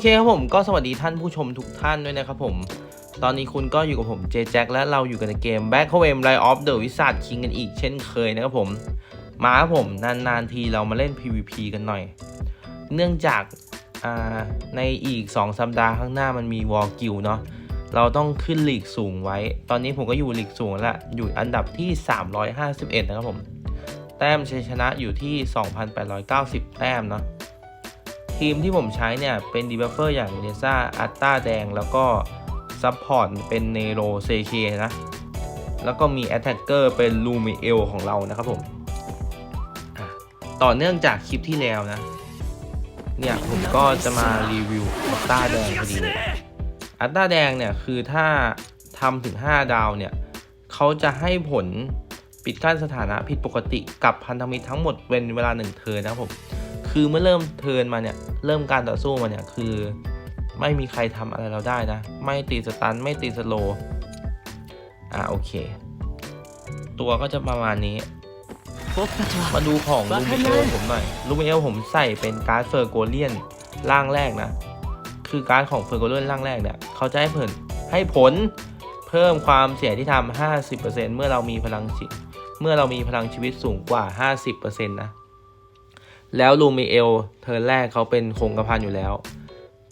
เคครับผมก็สวัสดีท่านผู้ชมทุกท่านด้วยนะครับผม ตอนนี้คุณก็อยู่กับผมเจแจ็คและเราอยู่กันในเกม Back h o m e Line of the Wizard King กันอีกเช่นเคยนะครับผม มาครับผมนานๆทีเรามาเล่น PVP กันหน่อย เนื่องจากาในอีก 2 สัปดาห์ข้างหน้ามันมีวอลกิลเนาะเราต้องขึ้นลีกสูงไว้ ตอนนี้ผมก็อยู่ลีกสูงแล้ว อยู่อันดับที่ 351 นะครับผม แต้มชัยชนะอยู่ที่ 2,890 แต้มเนาะ ทีมที่ผมใช้เนี่ยเป็นดีบัฟเฟอร์อย่างเนซ่าอัตตาแดง แล้วก็ซัพพอร์ตเป็นเนโรเซเคนะ แล้วก็มีแอตแทกเกอร์เป็นลูมิเอลของเรานะครับผม ต่อเนื่องจากคลิปที่แล้วนะ เนี่ยผมก็จะมารีวิวอัตตาแดงพอดีอัตตาแดงเนี่ยคือถ้าทำถึง 5 ดาวเนี่ยเขาจะให้ผลปิดกั้นสถานะผิดปกติกับพันธมิตรทั้งหมดเป็นเวลาหนึ่งเทิร์นนะครับผม คือเมื่อเริ่มเทินมาเนี่ย เริ่มการต่อสู้มาเนี่ย คือไม่มีใครทำอะไรเราได้นะ ไม่ตีสตัน ไม่ตีสโล อ่าโอเค ตัวก็จะประมาณนี้ มาดูของลูมิเอลผมหน่อย ลูมิเอลผมใส่เป็นการ์ดเฟอร์โกเลียนร่างแรกนะ คือการ์ดของเฟอร์โกเลียนร่างแรกเนี่ย เขาจะให้ผลให้ผลเพิ่มความเสียที่ทำ 50%เมื่อเรามีพลังชีเมื่อเรามีพลังชีวิตสูงกว่า 50%นะ แล้วลูมิเอลเทิร์นแรกเขาเป็นคงกระพันอยู่แล้ว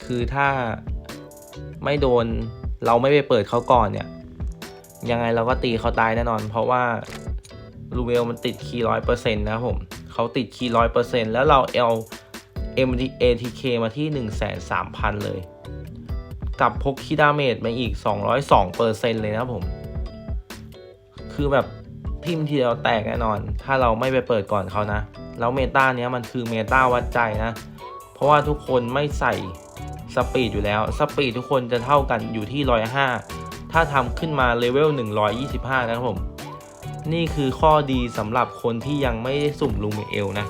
คือถ้าไม่โดนเราไม่ไปเปิดเขาก่อนเนี่ย ยังไงเราก็ตีเขาตายแน่นอน เพราะว่าลูเวลมันติดคีย์ร้อยเปอร์เซ็นต์นะครับผมเขาติดคีย์ร้อยเปอร์เซ็นต์แล้วเราเอา MATK มาที่1นึ่งแสนสามพันเลย กับพกคีดาเมจมาอีก 202เปอร์เซ็นต์เลยนะผม คือแบบทิมทีเดียวแตกแน่นอน ถ้าเราไม่ไปเปิดก่อนเขานะ แล้วเมตาเนี้ยมันคือเมตาวัดใจนะ เพราะว่าทุกคนไม่ใส่สปีดอยู่แล้ว สปีดทุกคนจะเท่ากันอยู่ที่ 105 ถ้าทำขึ้นมาเลเวล 125 นะครับผม นี่คือข้อดีสำหรับคนที่ยังไม่ได้สุ่มลูมิเอลนะ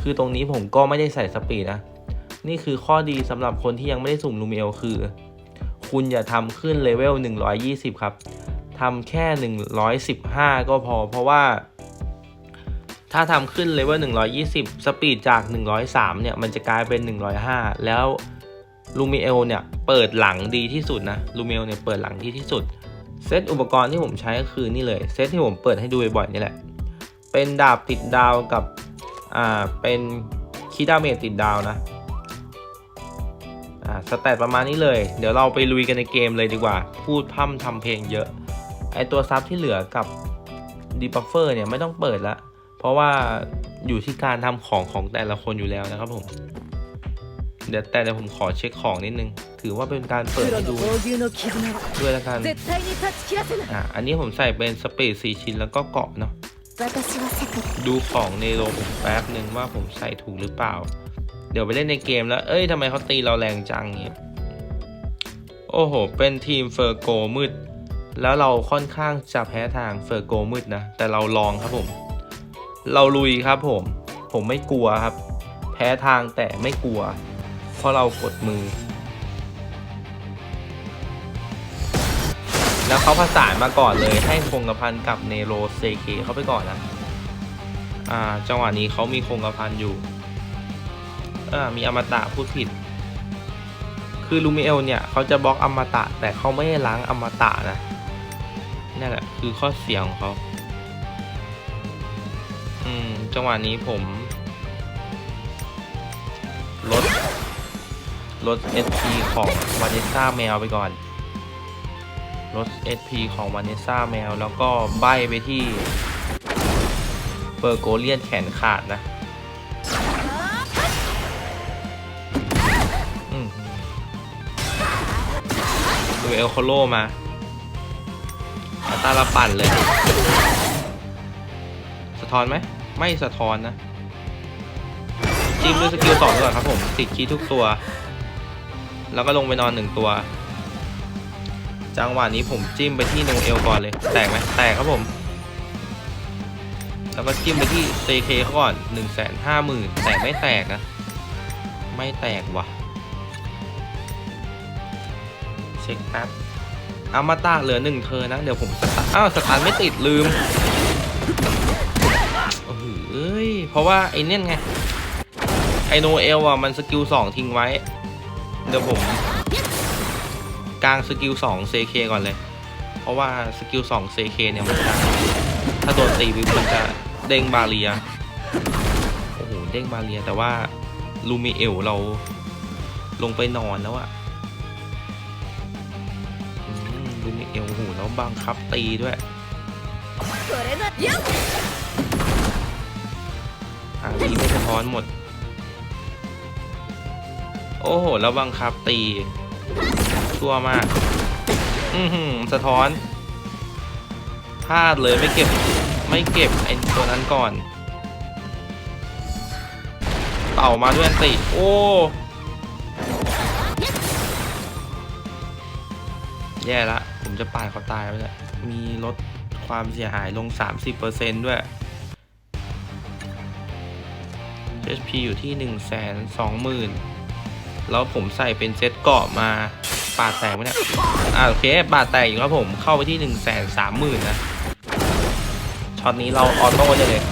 คือตรงนี้ผมก็ไม่ได้ใส่สปีดนะ นี่คือข้อดีสำหรับคนที่ยังไม่ได้สุ่มลูมิเอลคือ คุณอย่าทำขึ้นเลเวล 120 ครับทำแค่ 115 ก็พอเพราะว่า ถ้าทำขึ้นเลเวล120 สปีดจาก 103 เนี่ย มันจะกลายเป็น 105 แล้วลูมิเอลเนี่ย เปิดหลังดีที่สุดนะลูมิเอลเนี่ย เปิดหลังดีที่สุด เซตอุปกรณ์ที่ผมใช้ก็คือนี่เลย เซตที่ผมเปิดให้ดูบ่อยๆนี่แหละ เป็นดาบติดดาวกับ อ่า เป็นคีดาเมจติดดาวนะ อ่า สแตทประมาณนี้เลย เดี๋ยวเราไปลุยกันในเกมเลยดีกว่า พูดพร่ำทำเพลงเยอะ ไอตัวซับที่เหลือกับดีบัฟเฟอร์เนี่ยไม่ต้องเปิดละ เพราะว่าอยู่ที่การทำของของแต่ละคนอยู่แล้วนะครับผม เดี๋ยวแต่เดี๋ยวผมขอเช็คของนิดนึง ถือว่าเป็นการเปิดดูด้วยละกันอะอันนี้ผมใส่เป็นสเปซสี่ชิ้นแล้วก็เกาะเนาะดูของในโรงผมแป๊บหนึ่งว่าผมใส่ถูกหรือเปล่า เดี๋ยวไปเล่นในเกมแล้ว เอ้ยทำไมเขาตีเราแรงจังเนี่ย โอ้โห เป็นทีมเฟอร์โกมืด แล้วเราค่อนข้างจะแพ้ทางเฟอร์โกมืดนะ แต่เราลองครับผม เราลุยครับผม ผมไม่กลัวครับ แพ้ทางแต่ไม่กลัว เพราะเรากดมือ แล้วเขาผสานมาก่อนเลยให้คงกระพันกับเนโรเซเคเข้าไปก่อนนะ อ่า จังหวะนี้เขามีคงกระพันอยู่ อ่า มีอมตะพูดผิด คือลูมิเอลเนี่ยเขาจะบล็อกอมตะแต่เขาไม่ได้ล้างอมตะนะนั่นแหละคือข้อเสียของเขา อืม จังหวะนี้ผมลดลด SP ของวานิซ่าแมวไปก่อนลด SP ของวานิซ่าแมว แล้วก็ใบไปที่เฟอร์โกเลียนแขนขาดนะดูเอลโคโลมาอัตราละปั่นเลย สะท้อนไหม ไม่สะท้อนนะจิ้มด้วยสกิลสองก่อนครับผมติดคีทุกตัว แล้วก็ลงไปนอนหนึ่งตัว จังหวะนี้ผมจิ้มไปที่โนเอลก่อนเลย แตกไหมแตกครับผม แล้วก็จิ้มไปที่ CK เขาก่อนหนึ่งแสนห้าหมื่นแต่ไม่แตกนะ ไม่แตกว่ะ เช็คแป๊บเอามาตาเหลือหนึ่งเธอนะ เดี๋ยวผมสตาร์อ้าวสตาร์ไม่ติดลืม โอ้โหเอ้ยเพราะว่าไอ้เนี่ยไง ไอโนเอลอะมันสกิลสองทิ้งไว้ เดี๋ยวผมกลางสกิล2 CK ก่อนเลย เพราะว่าสกิล2 CK เคเนี่ยมันจะถ้าโดนตีวิบมันจะเด้งบาเรีย โอ้โห เด้งบาเรียแต่ว่าลูมิเอลเราลงไปนอนแล้วอะลูมิเอลโอ้โหแล้วบังคับตีด้วย อนหมด โอ้โห แล้วบังคับตี ชั่วมาก อือหือสะท้อน พลาดเลยไม่เก็บ ไม่เก็บไอ้ตัวนั้นก่อน เต่ามาด้วยติ โอ้แย่ละ ผมจะปาดเขาตายไปเลยมีลดความเสียหายลง 30%ด้วย HP อยู่ที่ 1 2 0 0 0 0 แล้วผมใส่เป็นเซตเกาะมาปาดแตกไหมเนี่ยอ่าโอเคปาดแตกอยู่ครับผมเข้าไปที่ 1 3 0 0 0 0นะช็อตนี้เราออโต้เลย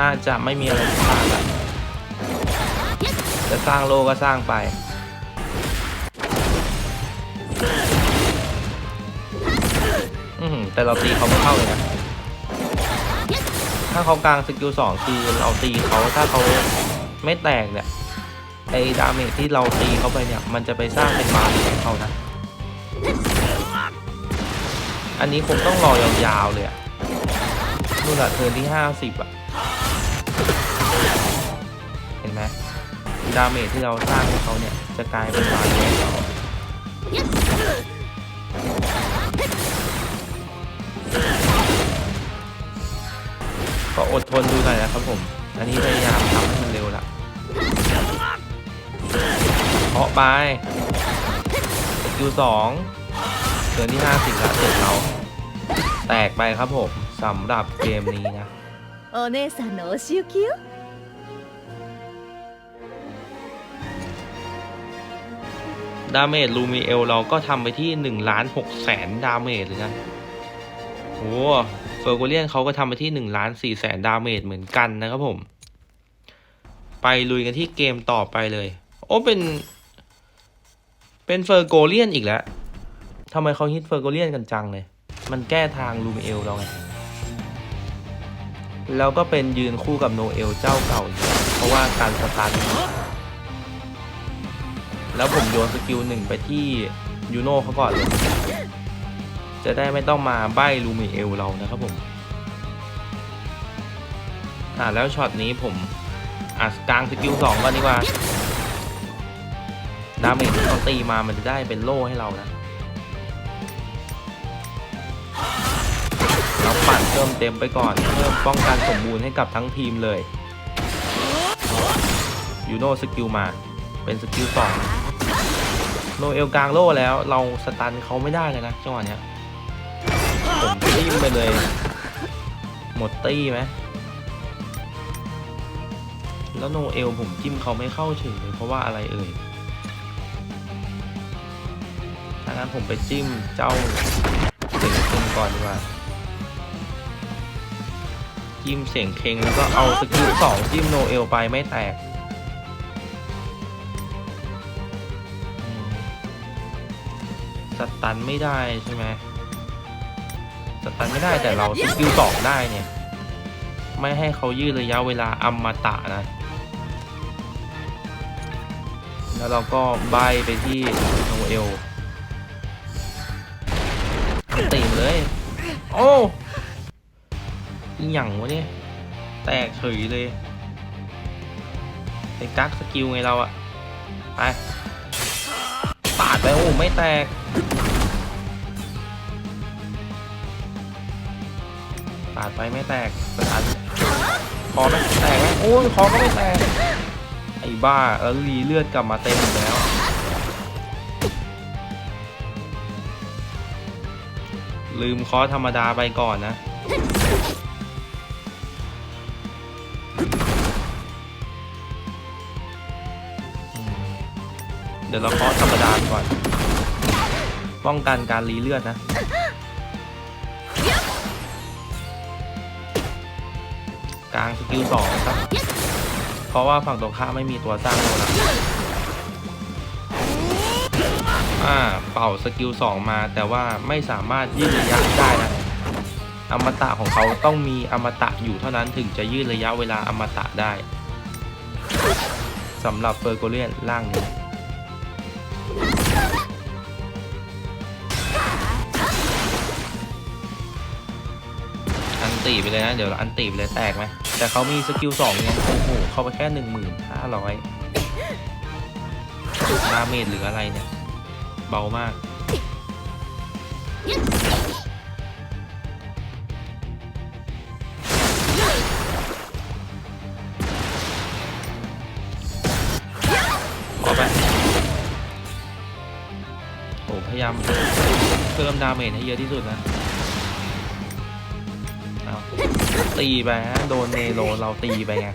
น่าจะไม่มีอะไรพลาดละจะสร้างโลก็สร้างไปอือหือแต่เราตีเขาไม่เข้าเลยนะ ถ้าเขากลางสกิลสองคือเราตีเขาถ้าเขาไม่แตกเนี่ยไอ้ดาเมจที่เราตีเขาไปเนี่ย มันจะไปสร้างเป็นบาลีให้เขานะ อันนี้คงต้องรอยาวๆเลยอะนู่นอะเทิร์นที่ห้าสิบอะเห็นไหมดาเมจที่เราสร้างให้เขาเนี่ย จะกลายเป็นบาลีให้เขา ก็อดทนดูหน่อยนะครับผม อันนี้พยายามทำให้มันเร็วละเพาะไปคิวสองเดือที่ห้าสิบละเจ็ดเรา แตกไปครับผมสำหรับเกมนี้นะโอเนซานโอชิคิวดาเมจลูมิเอลเราก็ทำไปที่1ล้าน6แสนดาเมจเลยนะโอ้ เฟอร์โกเลียนเขาก็ทำไปที่ 1 ล้าน4แสนดาเมจเหมือนกันนะครับผม ไปลุยกันที่เกมต่อไปเลย โอ้เป็น เป็นเฟอร์โกเลียนอีกแล้วทำไมเขาฮิตเฟอร์โกเลียนกันจังเลย มันแก้ทางลูมิเอลเราไง แล้วก็เป็นยืนคู่กับโนเอลเจ้าเก่า เพราะว่าการสตาร์ทแล้วผมโยนสกิลหนึ่งไปที่ยูโน่เขาก่อนเลย จะได้ไม่ต้องมาใบ้ลูมิเอลเรานะครับผมอ่าแล้วช็อตนี้ผมอะกลางสกิลสองก่อนดีกว่าดาเมจที่เขาตีมามันจะได้เป็นโล่ให้เรานะแล้วปั่นเพิ่มเต็มไปก่อน เพิ่มป้องกันสมบูรณ์ให้กับทั้งทีมเลยยูโน่สกิลมาเป็นสกิลสองโนเอลกลางโล่แล้วเราสตันเขาไม่ได้เลยนะจังหวะเนี้ย ผมตีมไปเลย หมดตี้ไหมแล้วโนเอลผมจิ้มเขาไม่เข้าเฉยเลยเพราะว่าอะไรเอ่ยถ้างั้นผมไปจิ้มเจ้าเสียงเคงก่อนดีกว่า จิ้มเสียงเคงแล้วก็เอาสกิลสองจิ้มโนเอลไปไม่แตกสตันไม่ได้ใช่ไหม สตันไม่ได้แต่เราสกิลสองได้เนี่ย ไม่ให้เขายืดระยะเวลาอมตะนะ แล้วเราก็ใบไปที่โนเอลตีมเลย โอ้อหยั่งวะเนี่ย แตกเฉยเลยไปกักสกิลไงเราอะไปปาดไปโอ้ไม่แตก ปาดไปไม่แตกสถานคอไม่แตกโอ้ยคอก็ไม่แตก ไอ้บ้าแล้วรีเลือดกลับมาเต็มอีกแล้ว ลืมคอธรรมดาไปก่อนนะเดี๋ยวเราเคาะธรรมดาก่อน ป้องกันการรีเลือดนะ กลางสกิลสองครับ เพราะว่าฝั่งตรงข้ามไม่มีตัวสร้างโลแล้วอ่าเป่าสกิลสองมา แต่ว่าไม่สามารถยืดระยะได้นะอมตะของเขาต้องมีอมตะอยู่เท่านั้นถึงจะยืดระยะเวลาอมตะได้สำหรับเฟอร์โกเลียนร่างนี้อันตีไปเลยนะ เดี๋ยวอันตีไปเลยแตกไหม แต่เขามีสกิลสองไงโอ้โหเข้าไปแค่หนึ่งหมื่นห้าร้อยดาเมจหรืออะไรเนี่ย เบามาก ขอไปโอ้พยายามเพิ่มดาเมจให้เยอะที่สุดนะ ตีไปฮะโดนเนโรเราตีไปไง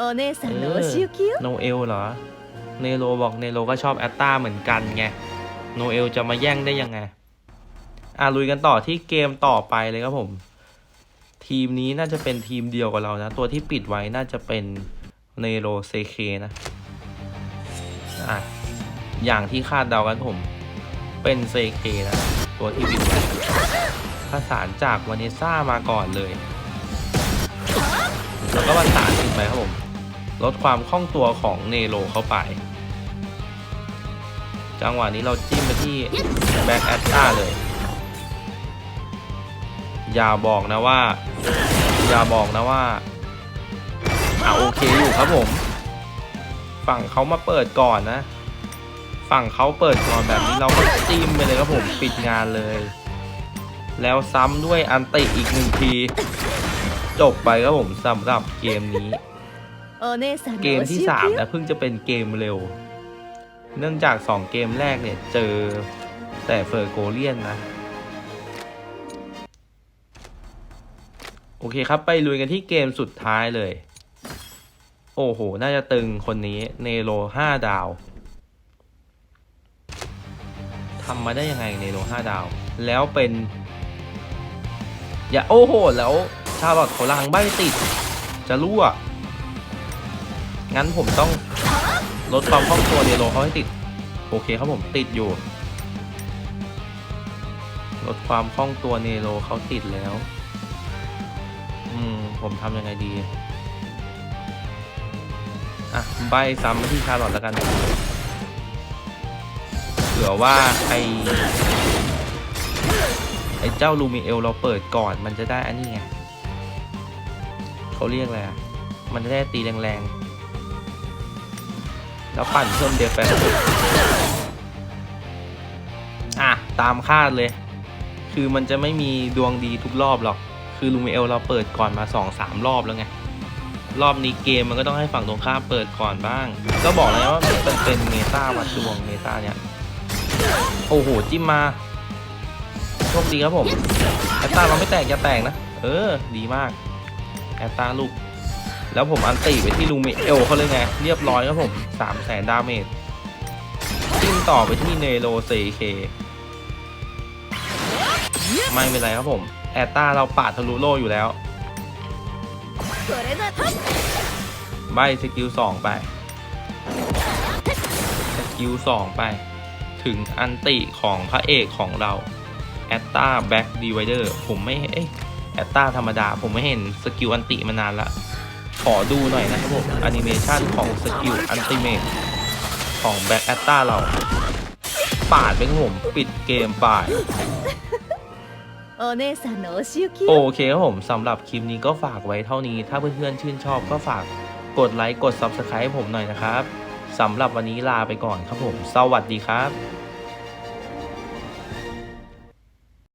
お姉さんのお仕置きよ โนเอลเหรอ เนโรบอกเนโรก็ชอบแอตตาเหมือนกันไง โนเอลจะมาแย่งได้ยังไง อ่ะลุยกันต่อที่เกมต่อไปเลยครับผม ทีมนี้น่าจะเป็นทีมเดียวกับเรานะ ตัวที่ปิดไว้น่าจะเป็นเนโรเซเคนะ อ่ะ อย่างที่คาดเดากันผม เป็นเซเคนะ ตัวที่ปิดไว้ผสานจากวานิซ่ามาก่อนเลย แล้วก็ประสานขึ้นไปครับผม ลดความคล่องตัวของเนโรเข้าไป จังหวะนี้เราจิ้มไปที่แบ็กแอตตาเลย อย่าบอกนะว่า อย่าบอกนะว่าอ่าโอเคอยู่ครับผม ฝั่งเขามาเปิดก่อนนะ ฝั่งเขาเปิดก่อนแบบนี้เราก็จิ้มไปเลยครับผมปิดงานเลย แล้วซ้ำด้วยอันติอีกหนึ่งที จบไปครับผมสำหรับเกมนี้ เกมที่สามนะเพิ่งจะเป็นเกมเร็ว เนื่องจากสองเกมแรกเนี่ยเจอแต่เฟอร์โกเลียนนะ โอเคครับไปลุยกันที่เกมสุดท้ายเลย โอ้โห น่าจะตึงคนนี้เนโรห้าดาวทำมาได้ยังไงเนโรห้าดาว แล้วเป็น อย่าโอ้โหแล้ว ชาลอตเขาลังใบติด จะรั่ว งั้นผมต้องลดความคล่องตัวเนโรเขาให้ติด โอเคครับผมติดอยู่ ลดความคล่องตัวเนโรเขาติดแล้ว อืม ผมทำยังไงดี อะ ใบซ้ำมาที่ชาร์ลอตแล้วกัน เผื่อว่าไอไอเจ้าลูมิเอลเราเปิดก่อนมันจะได้อันนี้ไง เขาเรียกอะไรอะมันจะได้ตีแรงๆ แล้วปั่นเพิ่มเดฟไปอะ ตามคาดเลย คือมันจะไม่มีดวงดีทุกรอบหรอก คือลูมิเอลเราเปิดก่อนมาสองสามรอบแล้วไง รอบนี้เกมมันก็ต้องให้ฝั่งตรงข้ามเปิดก่อนบ้าง ก็บอกแล้วว่ามันเป็นเมตาวัดดวงเมตาเนี่ย โอ้โห จิ้มมาโชคดีครับผมแอตตาเราไม่แตกอย่าแตกนะ เออ ดีมาก แอตตาลูก แล้วผมอันตีไปที่ลูเมเอลเขาเลยไง เรียบร้อยครับผมสามแสนดาเมจจิ้มต่อไปที่เนโรเซเคไม่เป็นไรครับผม แอตตาเราปาดทะลุโลอยู่แล้ว ใบสกิลสองไป สกิลสองไป ถึงอันติของพระเอกของเราแอตตาแบ็กดีไวเดอร์ผมไม่เอ้ย แอตตาธรรมดา ผมไม่เห็นสกิลอันติมานานละ ขอดูหน่อยนะครับผมแอนิเมชันของสกิลอันติเมทของแบ็กแอตตาเรา ปาดเปครับผม ปิดเกมไปาอโอเคครับผมสำหรับคลิปนี้ก็ฝากไว้เท่านี้ ถ้าเพื่อนๆชื่นชอบก็ฝากกดไลค์ กด Subscribe ผมหน่อยนะครับสำหรับวันนี้ลาไปก่อนครับผม สวัสดีครับ